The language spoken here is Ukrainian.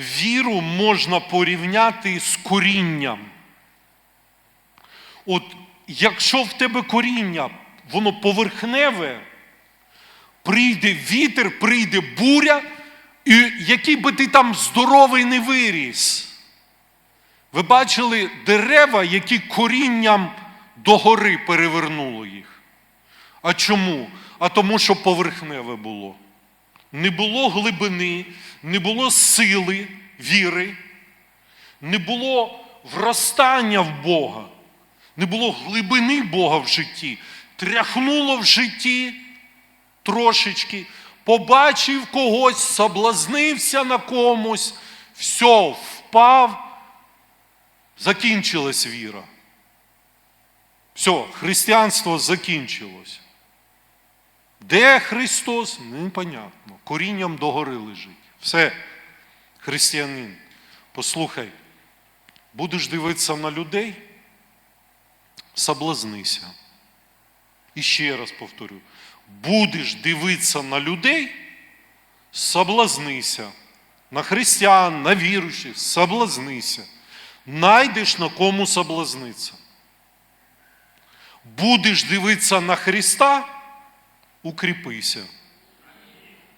віру можна порівняти з корінням. От якщо в тебе коріння, воно поверхневе, прийде вітер, прийде буря, і який би ти там здоровий не виріс. Ви бачили дерева, які корінням догори перевернуло їх. А чому? А тому, що поверхневе було. Не було глибини, не було сили, віри, не було вростання в Бога, не було глибини Бога в житті. Тряхнуло в житті трошечки, побачив когось, соблазнився на комусь, все, впав, закінчилась віра. Все, християнство закінчилось. Де Христос? Непонятно. Корінням догори лежить. Все, християнин, послухай, будеш дивитися на людей, соблазнися. І ще раз повторю: будеш дивитися на людей, соблазнися. На християн, на віруючих, соблазнися. Найдеш на кому соблазнитися. Будеш дивитися на Христа, укріпися.